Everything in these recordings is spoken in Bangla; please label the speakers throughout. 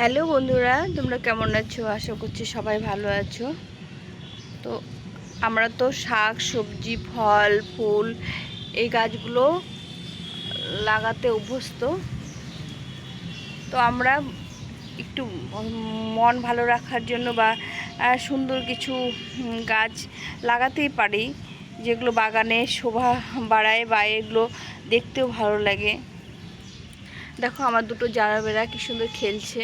Speaker 1: হ্যালো বন্ধুরা, তোমরা কেমন আছো? আশা করছি সবাই ভালো আছো। তো আমরা তো শাক, সবজি, ফল, ফুল এই গাছগুলো লাগাতে অভ্যস্ত। তো আমরা একটু মন ভালো রাখার জন্য বা সুন্দর কিছু গাছ লাগাতেই পারি, যেগুলো বাগানে শোভা বাড়ায় বা এগুলো দেখতেও ভালো লাগে। দেখো, আমার দুটো জারাবেরা কি সুন্দর খেলছে।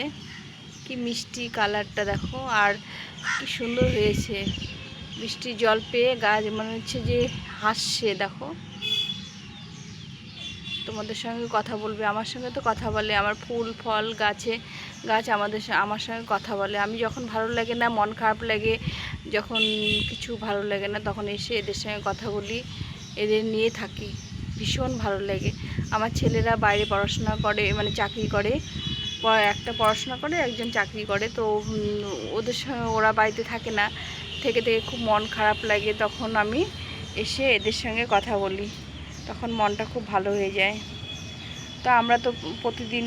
Speaker 1: কি মিষ্টি কালারটা দেখো, আর কি সুন্দর হয়েছে। বৃষ্টি জল পেয়ে গাছ মনে হচ্ছে যে হাসছে, দেখো। তোমাদের সঙ্গে কথা বলবে, আমার সঙ্গে তো কথা বলে, আমার ফুল, ফল, গাছে, গাছ আমাদের আমার সঙ্গে কথা বলে। আমি যখন ভালো লাগে না, মন খারাপ লাগে, যখন কিছু ভালো লাগে না, তখন এসে এদের সঙ্গে কথা বলি, এদের নিয়ে থাকি। ভীষণ ভালো লাগে। আমার ছেলেরা বাইরে পড়াশোনা করে মানে চাকরি করে একটা পড়াশোনা করে, একজন চাকরি করে। তো ওদের সঙ্গে ওরা বাড়িতে থাকে না। থেকে থেকে খুব মন খারাপ লাগে। তখন আমি এসে এদের সঙ্গে কথা বলি। তখন মনটা খুব ভালো হয়ে যায়। তো আমরা তো প্রতিদিন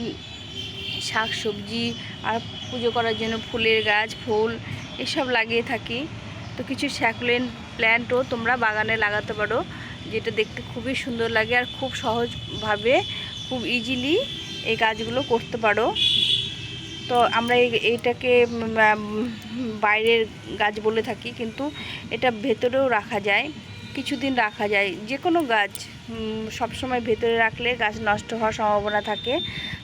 Speaker 1: শাক সবজি আর পুজো করার জন্য ফুলের গাছ, ফুল এসব লাগিয়ে থাকি। তো কিছু স্যাকুলেন প্ল্যান্টও তোমরা বাগানে লাগাতে পারো, যেটা দেখতে খুবই সুন্দর লাগে আর খুব সহজভাবে খুব ইজিলি এই গাছগুলো করতে পারো। তো আমরা এই এইটাকে বাইরের গাছ বলে থাকি, কিন্তু এটা ভেতরেও রাখা যায়, কিছুদিন রাখা যায়। যে কোনো গাছ সবসময় ভেতরে রাখলে গাছ নষ্ট হওয়ার সম্ভাবনা থাকে,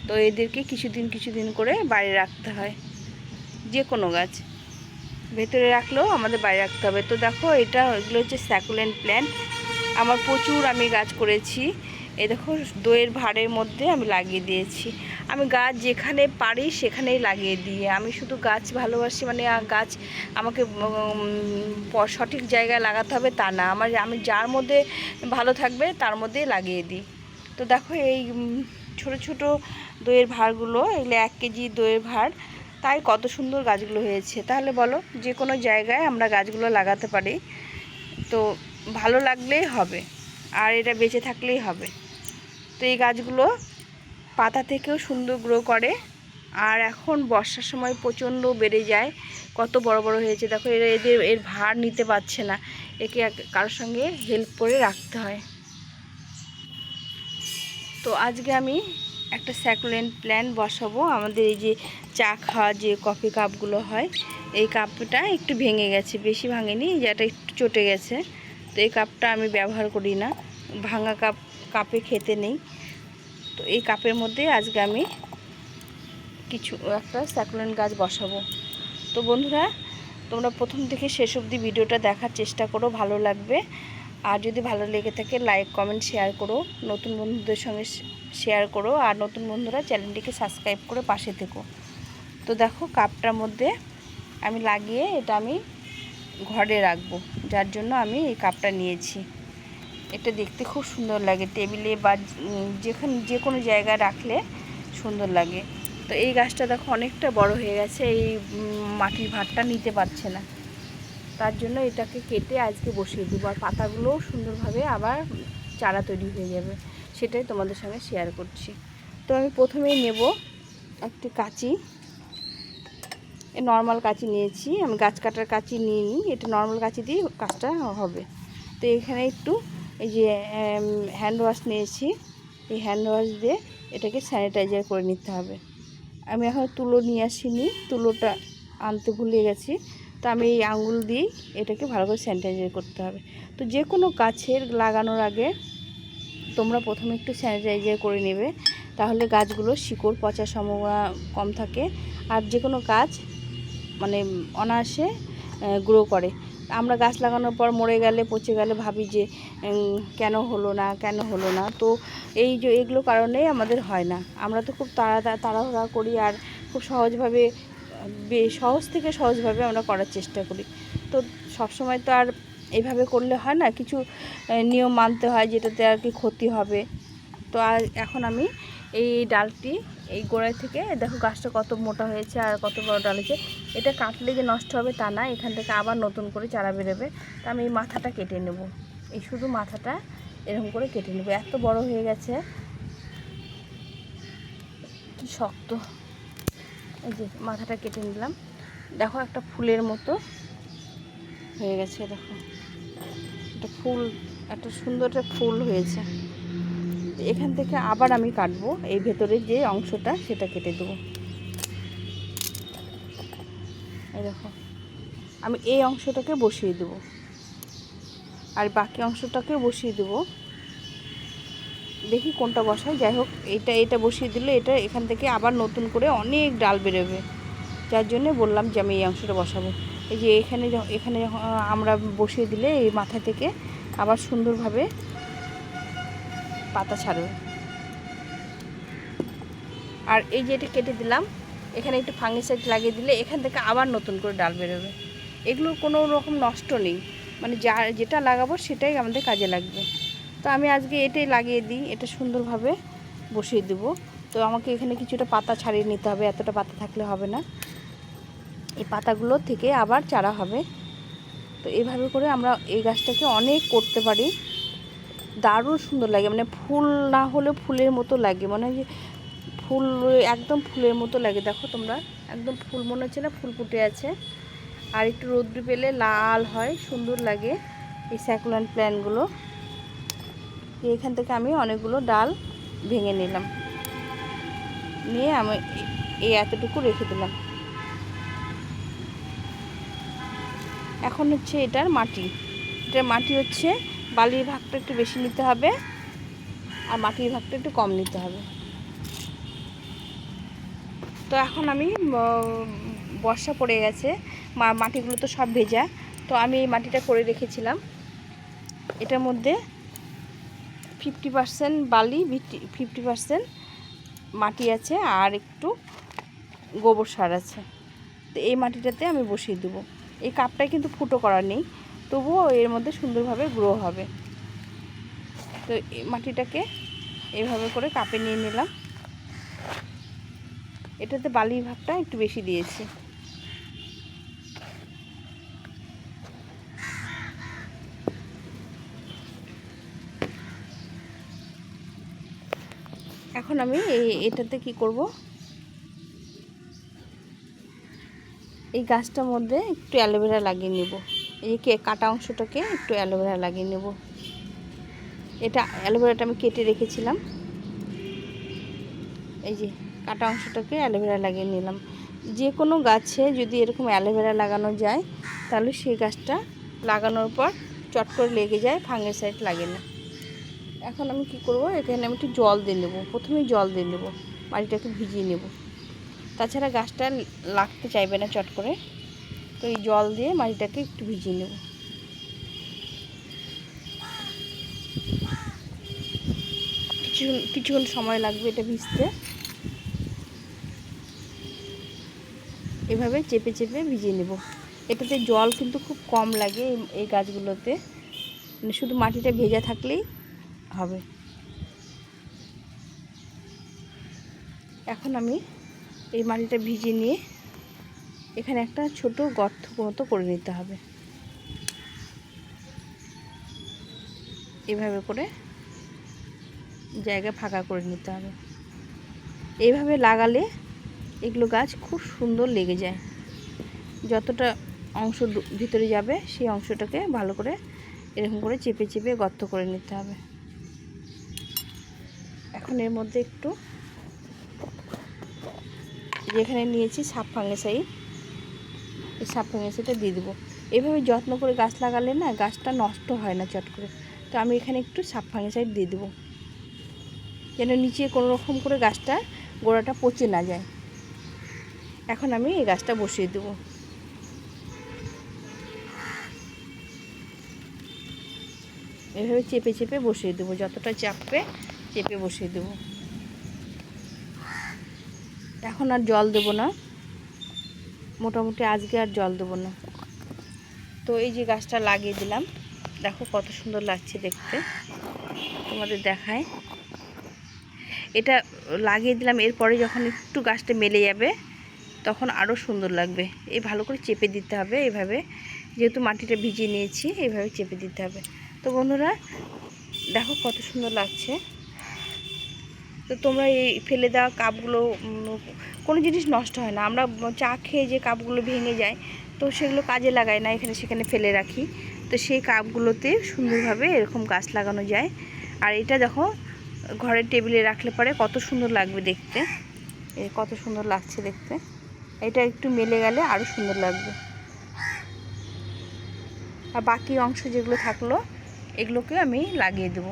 Speaker 1: তো এদেরকে কিছুদিন কিছুদিন করে বাইরে রাখতে হয় যে কোনো গাছ। ভেতরে রাখলেও আমাদের বাইরে রাখতে হবে। তো দেখো, এটা এগুলো হচ্ছে স্যাকুলেন্ট প্ল্যান্ট আমার প্রচুর আমি গাছ করেছি। এই দেখো, দইয়ের ভাড়ের মধ্যে আমি লাগিয়ে দিয়েছি। আমি গাছ যেখানে পারি সেখানেই লাগিয়ে দিই আমি শুধু গাছ ভালোবাসি মানে গাছ আমাকে সঠিক জায়গায় লাগাতে হবে তা না, আমার আমি যার মধ্যে ভালো থাকবে তার মধ্যেই লাগিয়ে দিই। তো দেখো এই ছোট ছোট দইয়ের ভাড়গুলো, এগুলো এক কেজি দইয়ের ভাড়, তাই কত সুন্দর গাছগুলো হয়েছে। তাহলে বলো যে কোনো জায়গায় আমরা গাছগুলো লাগাতে পারি, তো ভালো লাগলেই হবে, আর এটা বেঁচে থাকলেই হবে। তো এই গাছগুলো পাতা থেকেও সুন্দর গ্রো করে। আর এখন বর্ষার সময় প্রচণ্ড বেড়ে যায়। কত বড় বড় হয়েছে। দেখো, এরা এদের, এর ভার নিতে পারছে না। একে কারোর সঙ্গে হেল্প করে রাখতে হয়। তো আজকে আমি একটা স্যাকুলেন্ট প্ল্যান বসাবো। আমাদের এই যে চা খাওয়া যে কফি কাপগুলো হয়, এই কাপটা একটু ভেঙে গেছে। বেশি ভাঙেনি, যেটা একটু চটে গেছে। তো এই কাপটা আমি ব্যবহার করি না। ভাঙা কাপ কাপে খেতে নেই। তো এই কাপের মধ্যে আজকে আমি কিছু একটা স্যাকুলেন্ট গাছ বসাবো। তো বন্ধুরা, তোমরা প্রথম থেকে শেষ অবধি ভিডিওটা দেখার চেষ্টা করো, ভালো লাগবে। আর যদি ভালো লেগে থাকে, লাইক, কমেন্ট, শেয়ার করো, নতুন বন্ধুদের সঙ্গে শেয়ার করো, আর নতুন বন্ধুরা চ্যানেলটিকে সাবস্ক্রাইব করে পাশে থেকো। তো দেখো, কাপটার মধ্যে আমি লাগিয়ে এটা আমি ঘরে রাখব, যার জন্য আমি এই কাপটা নিয়েছি। এটা দেখতে খুব সুন্দর লাগে। টেবিলে বা যেখানে যে কোনো জায়গায় রাখলে সুন্দর লাগে। তো এই গাছটা দেখো অনেকটা বড় হয়ে গেছে। এই মাটির ভাতটা নিতে পারছে না। তার জন্য এটাকে কেটে আজকে বসিয়ে দেবো। আর পাতাগুলোও সুন্দরভাবে আবার চারা তৈরি হয়ে যাবে। সেটাই তোমাদের সঙ্গে শেয়ার করছি। তো আমি প্রথমেই নেব একটি কাঁচি। নর্মাল কাঁচি নিয়েছি। আমি গাছ কাটার কাঁচি নিয়ে নিই এটা নর্মাল কাঁচি দিয়ে কাজটা হবে। তো এখানে একটু এই যে হ্যান্ড ওয়াশ নিয়েছি। এই হ্যান্ড ওয়াশ দিয়ে এটাকে স্যানিটাইজার করে নিতে হবে। আমি এখন তুলো নিয়ে আসিনি, তুলোটা আনতে ভুলে গেছি। তো আমি এই আঙুল দিয়েই এটাকে ভালো করে স্যানিটাইজার করতে হবে। তো যে কোনো গাছের লাগানোর আগে তোমরা প্রথমে একটু স্যানিটাইজার করে নেবে। তাহলে গাছগুলো শিকড় পচার সম্ভাবনা কম থাকে। আর যে কোনো গাছ মানে অনায়াসে গ্রো করে। আমরা গাছ লাগানোর পর মরে গেলে, পচে গেলে ভাবি যে কেন হলো না, কেন হলো না? তো এই যে, এগুলো কারণেই আমাদের হয় না। আমরা তো খুব তাড়া তাড়াহুড়া করি আর খুব সহজভাবে সহজ থেকে সহজভাবে আমরা করার চেষ্টা করি। তো সবসময় তো আর এইভাবে করলে হয় না, কিছু নিয়ম মানতে হয় যেটাতে আর কি ক্ষতি হবে। তো আর এখন আমি এই ডালটি এই গোড়ায় থেকে, দেখো গাছটা কত মোটা হয়েছে আর কত বড় ডাল হয়েছে। এটা কাটলে যে নষ্ট হবে তা না, এখান থেকে আবার নতুন করে চারা বেরোবে। তো আমি এই মাথাটা কেটে নেব। এই শুধু মাথাটা এরকম করে কেটে নেব। এত বড় হয়ে গেছে। কি শক্ত। এই যে মাথাটা কেটে নিলাম। দেখো একটা ফুলের মতো হয়ে গেছে, দেখো। একটা ফুল, একটা সুন্দর একটা ফুল হয়েছে। এখান থেকে আবার আমি কাটবো। এই ভেতরে যে অংশটা, সেটা কেটে দেবো। এই দেখো। আমি এই অংশটাকে বসিয়ে দেবো। আর বাকি অংশটাকে বসিয়ে দেবো। দেখি কোনটা বসায় যাই হোক এটা এটা বসিয়ে দিলে এটা এখান থেকে আবার নতুন করে অনেক ডাল বেরোবে। যার জন্য বললাম যে আমি এই অংশটা বসাবো। এই যে এখানে এখানে আমরা বসিয়ে দিলে এই মাথা থেকে আবার সুন্দরভাবে পাতা ছাড়বে আর এই যে এটা কেটে দিলাম, এখানে একটু ফাঙ্গিসাইড লাগিয়ে দিলে এখান থেকে আবার নতুন করে ডাল বেরোবে। এগুলোর কোনো রকম নষ্ট নেই মানে যা, যেটা লাগাবো সেটাই আমাদের কাজে লাগবে। তো আমি আজকে এটাই লাগিয়ে দিই, এটা সুন্দরভাবে বসিয়ে দেবো। তো আমাকে এখানে কিছুটা পাতা ছাড়িয়ে নিতে হবে, এতটা পাতা থাকলে হবে না। এই পাতাগুলো থেকে আবার চারা হবে। তো এইভাবে করে আমরা এই গাছটাকে অনেক করতে পারি। দারুণ সুন্দর লাগে। মানে ফুল না হলে ফুলের মতো লাগে। মনে হয় যে ফুল একদম ফুলের মতো লাগে। দেখো তোমরা, একদম ফুল মনে হচ্ছে না, ফুল ফুটে আছে। আর একটু রোদ্র পেলে লাল হয়, সুন্দর লাগে এই স্যাকুলান প্ল্যানগুলো। এখান থেকে আমি অনেকগুলো ডাল ভেঙে নিলাম। নিয়ে আমি এই এতটুকু রেখে দিলাম। এখন হচ্ছে এটার মাটি। এটার মাটি হচ্ছে বালির ভাগটা একটু বেশি নিতে হবে আর মাটির ভাগটা একটু কম নিতে হবে। তো এখন আমি বর্ষা পড়ে গেছে মাটিগুলো তো সব ভেজা, তো আমি এই মাটিটা করে রেখেছিলাম। এটার মধ্যে ফিফটি পার্সেন্ট বালি ফিফটি পার্সেন্ট মাটি আছে আর একটু গোবর সার আছে। তো এই মাটিটাতে আমি বসিয়ে দেবো। এই কাপটায় কিন্তু ফুটো করা নেই। তবুও এর মধ্যে সুন্দরভাবে গ্রো হবে। তো মাটিটাকে এইভাবে করে কাপে নিয়ে নিলাম। এটাতে বালির ভাগটা একটু বেশি দিয়েছি। এখন আমি এটাতে কি করব? এই গাছটার মধ্যে একটু অ্যালোভেরা লাগিয়ে নেব। এই যে কাটা অংশটাকে একটু অ্যালোভেরা লাগিয়ে নেব। এটা অ্যালোভেরাটা আমি কেটে রেখেছিলাম। এই যে কাটা অংশটাকে অ্যালোভেরা লাগিয়ে নিলাম। যে কোনো গাছে যদি এরকম অ্যালোভেরা লাগানো যায়, তাহলে সেই গাছটা লাগানোর পর চট করে লেগে যায় ফাঙ্গিসাইড লাগে না। এখন আমি কি করব, এখানে আমি একটু জল দিয়ে নেব। প্রথমেই জল দিয়ে নেব মাটিটাকে ভিজিয়ে নেব। তাছাড়া গাছটা লাগতে চাইবে না চট করে। তো এই জল দিয়ে মাটিটাকে একটু ভিজিয়ে নেব। কিছু কিছুক্ষণ সময় লাগবে এটা ভিজতে। এভাবে চেপে চেপে ভিজিয়ে নেব। এটাতে জল কিন্তু খুব কম লাগে এই গাছগুলোতে। মানে শুধু মাটিটা ভেজা থাকলেই হবে। এখন আমি এই মাটিটা ভিজিয়ে নিয়ে এখানে একটা ছোট গর্ত মতো করে নিতে হবে। এভাবে করে জায়গা ফাঁকা করে নিতে হবে। এইভাবে লাগালে এগুলো গাছ খুব সুন্দর লেগে যায়। যতটা অংশ ভিতরে যাবে, সেই অংশটাকে ভালো করে এরকম করে চেপে চেপে গর্ত করে নিতে হবে। এখন এর মধ্যে একটু যেখানে নিয়েছি সাপ ফাঙ্গিসাইড এই সাপ ফাঙ্গিসাইডটা দিয়ে দেবো। এভাবে যত্ন করে গাছ লাগালে না গাছটা নষ্ট হয় না চট করে। তো আমি এখানে একটু সাপ ফাঙ্গিসাইড দিয়ে দেবো। যেন নিচে কোনো রকম করে গাছটা গোড়াটা পচে না যায়। এখন আমি এই গাছটা বসিয়ে দেবো। এভাবে চেপে চেপে বসিয়ে দেবো। যতটা চাপবে চেপে বসিয়ে দেবো। এখন আর জল দেবো না। মোটামুটি আজকে আর জল দেবো না। তো এই যে গাছটা লাগিয়ে দিলাম। দেখো কত সুন্দর লাগছে দেখতে। তোমাদের দেখায়। এটা লাগিয়ে দিলাম, এরপরে যখন একটু গাছটা মেলে যাবে, তখন আরও সুন্দর লাগবে। এই ভালো করে চেপে দিতে হবে এইভাবে যেহেতু মাটিটা ভিজিয়ে নিয়েছি এইভাবে চেপে দিতে হবে। তো বন্ধুরা, দেখো কত সুন্দর লাগছে। তো তোমরা এই ফেলে দেওয়া কাপগুলো কোনো জিনিস নষ্ট হয় না। আমরা চা খেয়ে যে কাপগুলো ভেঙে যায়, তো সেগুলো কাজে লাগাই না, এখানে সেখানে ফেলে রাখি। তো সেই কাপগুলোতে সুন্দরভাবে এরকম গাছ লাগানো যায়। আর এটা দেখো, ঘরের টেবিলে রাখলে পরে কত সুন্দর লাগবে দেখতে। এ কত সুন্দর লাগছে দেখতে। এটা একটু মেলে গেলে আরও সুন্দর লাগবে। আর বাকি অংশ যেগুলো থাকল এগুলোকে আমি লাগিয়ে দেবো।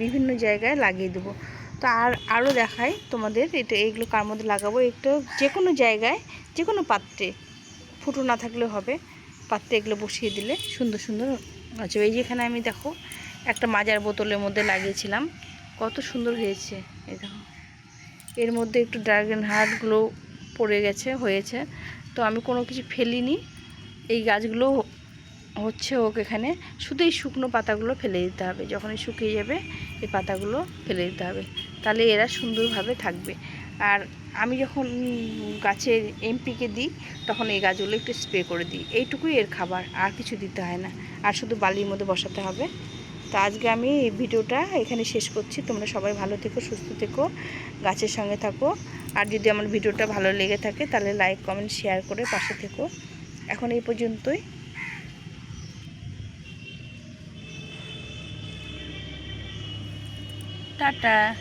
Speaker 1: বিভিন্ন জায়গায় লাগিয়ে দেবো। তো আর আরও দেখাই তোমাদের এটা এইগুলো কার মধ্যে লাগাবো? একটু যে কোনো জায়গায় যে কোনো পাত্রে, ফুটো না থাকলেও হবে। পাত্রে এগুলো বসিয়ে দিলে সুন্দর সুন্দর আছে এই যেখানে আমি দেখো, একটা মাজার বোতলের মধ্যে লাগিয়েছিলাম। কত সুন্দর হয়েছে। এই দেখো। এর মধ্যে একটু ড্রাগন হার্টগুলো পড়ে গেছে, হয়েছে। তো আমি কোনো কিছু ফেলিনি। এই গাছগুলো হচ্ছে হোক এখানে শুধু এই শুকনো পাতাগুলো ফেলে দিতে হবে। যখন শুকিয়ে যাবে এই পাতাগুলো ফেলে দিতে হবে। তাহলে এরা সুন্দরভাবে থাকবে। আর আমি যখন গাছের এমপিকে দিই, তখন এই গাছগুলো একটু স্প্রে করে দিই। এইটুকুই এর খাবার, আর কিছু দিতে হয় না। আর শুধু বালির মধ্যে বসাতে হবে। তো আজকে আমি এই ভিডিওটা এখানে শেষ করছি। তোমরা সবাই ভালো থেকো, সুস্থ থেকো, গাছের সঙ্গে থাকো। আর যদি আমার ভিডিওটা ভালো লেগে থাকে, তাহলে লাইক কমেন্ট শেয়ার করে পাশে থেকো। এখন এই পর্যন্তই। 对